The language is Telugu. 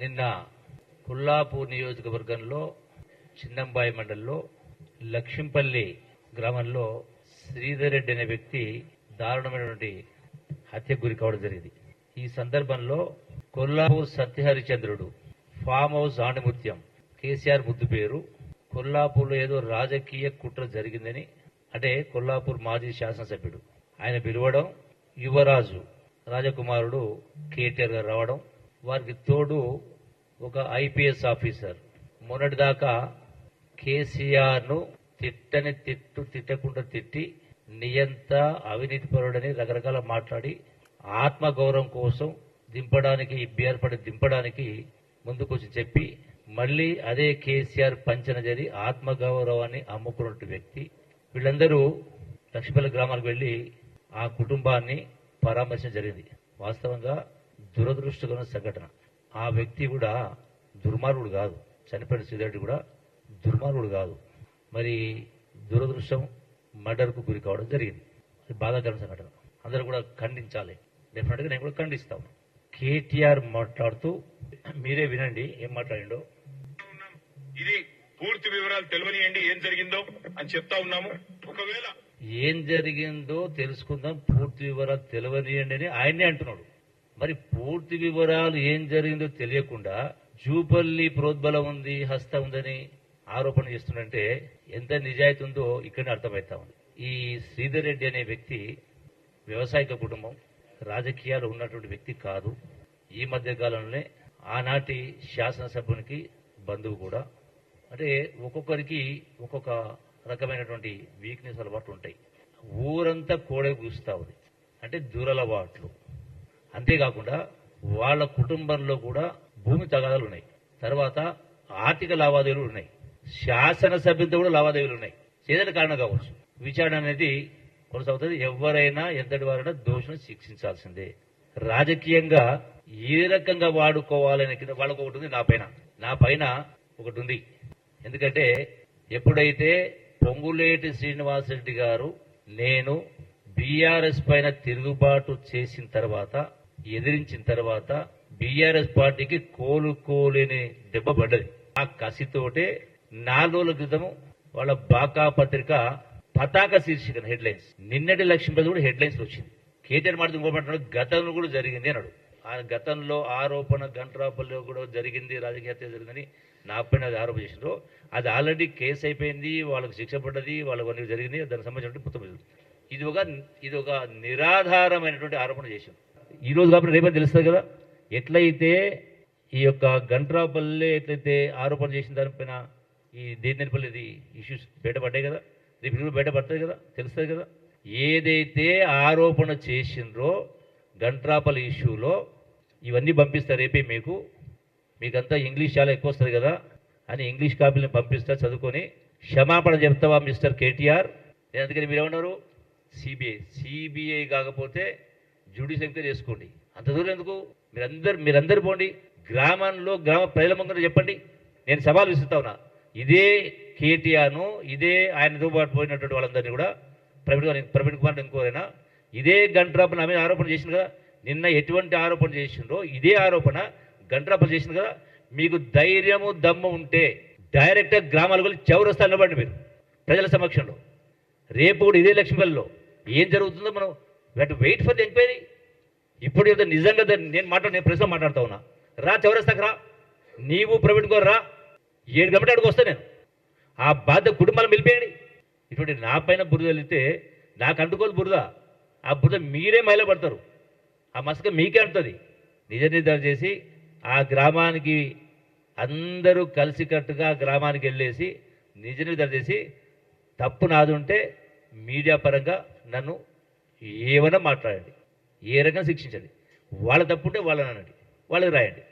నిన్న కొల్లాపూర్ నియోజకవర్గంలో చిన్నంబాయి మండలంలో లక్ష్మీపల్లి గ్రామంలో శ్రీధర్ రెడ్డి అనే వ్యక్తి దారుణమైనటువంటి హత్యకు గురి కావడం జరిగింది. ఈ సందర్భంలో కొల్లాపూర్ సత్యహరిచంద్రుడు ఫామ్ హౌస్ ఆణిముత్యం కేసీఆర్ ముద్దు పేరు కొల్లాపూర్లో ఏదో రాజకీయ కుట్ర జరిగిందని అంటే కొల్లాపూర్ మాజీ శాసనసభ్యుడు. ఆయన పిలవడం యువరాజు రాజకుమారుడు కేటీఆర్ గారు రావడం వారికి తోడు ఒక ఐపీఎస్ ఆఫీసర్. మొన్నటిదాకా కేసీఆర్ను తిట్టని తిట్టు తిట్టకుండా తిట్టి నియంత అవినీతి పరుడని రకరకాల మాట్లాడి ఆత్మగౌరవం కోసం దింపడానికి బీఆర్ దింపడానికి ముందుకొచ్చి చెప్పి మళ్ళీ అదే కేసీఆర్ పంచన జరి ఆత్మగౌరవాన్ని అమ్ముకున్నట్టు వ్యక్తి. వీళ్ళందరూ లక్ష్మీపల్లి గ్రామాలకు వెళ్ళి ఆ కుటుంబాన్ని పరామర్శించడం జరిగింది. వాస్తవంగా దురదృష్టకరమైన సంఘటన. ఆ వ్యక్తి కూడా దుర్మార్గుడు కాదు. చనిపోయిన శ్రీధరుడు కూడా దుర్మార్గుడు కాదు. మరి దురదృష్టం మర్డర్కు గురి కావడం జరిగింది. అది బాధాకరమైన సంఘటన. అందరూ కూడా ఖండించాలి. డెఫినెట్గా నేను కూడా ఖండిస్తాను కేటీఆర్ మాట్లాడుతూ మీరే వినండి ఏం మాట్లాడిండో. ఇది పూర్తి వివరాలు తెలియనియండి ఏం జరిగిందో అని చెప్తా ఉన్నాము. ఒకవేళ ఏం జరిగిందో తెలుసుకుందాం పూర్తి వివరాలు తెలియనియండి అని ఆయనే అంటున్నాడు. మరి పూర్తి వివరాలు ఏం జరిగిందో తెలియకుండా జూపల్లి ప్రోద్బలం ఉంది హస్త ఉందని ఆరోపణ చేస్తుందంటే ఎంత నిజాయితీ ఉందో ఇక్కడనే అర్థమవుతా ఉంది. ఈ శ్రీధర్ రెడ్డి అనే వ్యక్తి వ్యవసాయక కుటుంబం రాజకీయాలు ఉన్నటువంటి వ్యక్తి కాదు. ఈ మధ్య కాలంలోనే ఆనాటి శాసనసభ్యునికి బంధువు కూడా. అంటే ఒక్కొక్కరికి ఒక్కొక్క రకమైనటువంటి వీక్నెస్ అలవాట్లు ఉంటాయి. ఊరంతా కోడే కూస్తా ఉంది. అంటే దురలవాట్లు. అంతేకాకుండా వాళ్ళ కుటుంబంలో కూడా భూమి తగాదాలు ఉన్నాయి. తర్వాత ఆర్థిక లావాదేవీలు ఉన్నాయి. శాసనసభ్యులతో కూడా లావాదేవీలు ఉన్నాయి. ఏదైనా కారణం కావచ్చు. విచారణ అనేది కొనసాగుతుంది. ఎవరైనా ఎంతటి వారైనా దోషులను శిక్షించాల్సిందే. రాజకీయంగా ఏ రకంగా వాడుకోవాలనే కింద వాళ్ళకు ఒకటి ఉంది నా పైన. నా పైన ఒకటి ఉంది. ఎందుకంటే ఎప్పుడైతే పొంగులేటి శ్రీనివాసరెడ్డి గారు నేను బీఆర్ఎస్ పైన తిరుగుబాటు చేసిన తర్వాత ఎదిరించిన తర్వాత బీఆర్ఎస్ పార్టీకి కోలుకోలేని దెబ్బ పడ్డది. ఆ కసితోటే నాలుగు రోజుల క్రితం వాళ్ళ బాకా పత్రిక పతాక శీర్షిక హెడ్లైన్స్. నిన్నటి లక్ష్యం మీద కూడా హెడ్లైన్స్ వచ్చింది. కేటీఆర్ మాట ఇంకోమంటున్నాడు గతంలో కూడా జరిగింది అన్నాడు. ఆ గతంలో ఆరోపణ గంట్రాపల్లో కూడా జరిగింది రాజకీయ హత్య జరిగిందని నా పైన అది ఆరోపణ చేసినారు అది ఆల్రెడీ కేసు అయిపోయింది వాళ్ళకి శిక్ష పడ్డది వాళ్ళకు అన్ని జరిగింది దానికి సంబంధించిన మొత్తం ఇది. ఇది ఒక ఇది ఒక నిరాధారమైనటువంటి ఆరోపణ చేశాం ఈరోజు కాబట్టి రేపే తెలుస్తుంది కదా. ఎట్లయితే ఈ యొక్క గంట్రాపల్లి ఎట్లయితే ఆరోపణ చేసిన దానిపైన ఈ దేనిపల్లి ఇష్యూస్ బయటపడ్డాయి కదా. రేపు ఇది బయటపడుతుంది కదా. తెలుస్తుంది కదా. ఏదైతే ఆరోపణ చేసిండ్రో గంట్రాపల్లి ఇష్యూలో ఇవన్నీ పంపిస్తా రేపే మీకు. మీకంతా ఇంగ్లీష్ చాలా ఎక్కువ వస్తుంది కదా. అని ఇంగ్లీష్ కాపీలను పంపిస్తా చదువుకొని క్షమాపణ చెప్తావా మిస్టర్ కేటీఆర్? నేను అందుకని మీరు ఏమన్నారు సిబిఐ. సిబిఐ కాకపోతే జ్యుడిషియల్ ఎంక్వైరీ చేసుకోండి. అంత దూరం ఎందుకు? మీరందరు మీరందరు పోండి. గ్రామంలో గ్రామ ప్రజల ముందు చెప్పండి. నేను సవాల్ విసురుతా ఉన్నా. ఇదే కేటీఆర్ను ఇదే ఆయనతో పాటు పోయినటువంటి వాళ్ళందరినీ కూడా ప్రవీణ్ గారు ప్రవీణ్ కుమార్ ఇంకోరైనా ఇదే గంట్రాపన నా మీద ఆరోపణ చేసింది కదా నిన్న ఎటువంటి ఆరోపణ చేసిండ్రో ఇదే ఆరోపణ గంట్రాప చేసింది కదా మీకు ధైర్యము దమ్ము ఉంటే డైరెక్ట్గా గ్రామాలకు వెళ్ళి చౌరస్తా నిలబడి మీరు ప్రజల సమక్షంలో. రేపు కూడా ఇదే లక్ష్మీపల్లిలో ఏం జరుగుతుందో మనం wait wait for the enquiry ఇప్పుడు ఏదో నిజంగా నేను మాట్లాడు నేను ప్రశ్న మాట్లాడుతా ఉన్నా. రా చౌరస్తాకు రా. నీవు ప్రవీణ్ గారు రా. ఏడు గంటల అడుగు వస్తా నేను. ఆ బాధ్యత కుటుంబాలు పిలిపేయండి ఇటువంటి నా పైన బురద వెళితే నాకు అంటుకోదు బురద. ఆ బురద మీరే మైలపడతారు ఆ మసక మీకే అంటుంది నిజ నిర్ధారణ చేసి ఆ గ్రామానికి అందరూ కలిసికట్టుగా కట్టుగా గ్రామానికి వెళ్ళేసి నిజ నిర్ధారణ చేసి తప్పు నాదుంటే మీడియా పరంగా నన్ను ఏమన్నా మాట్లాడండి. ఏ రకంగా శిక్షించండి. వాళ్ళ తప్పు ఉంటే వాళ్ళని అనండి. వాళ్ళకి రాయండి.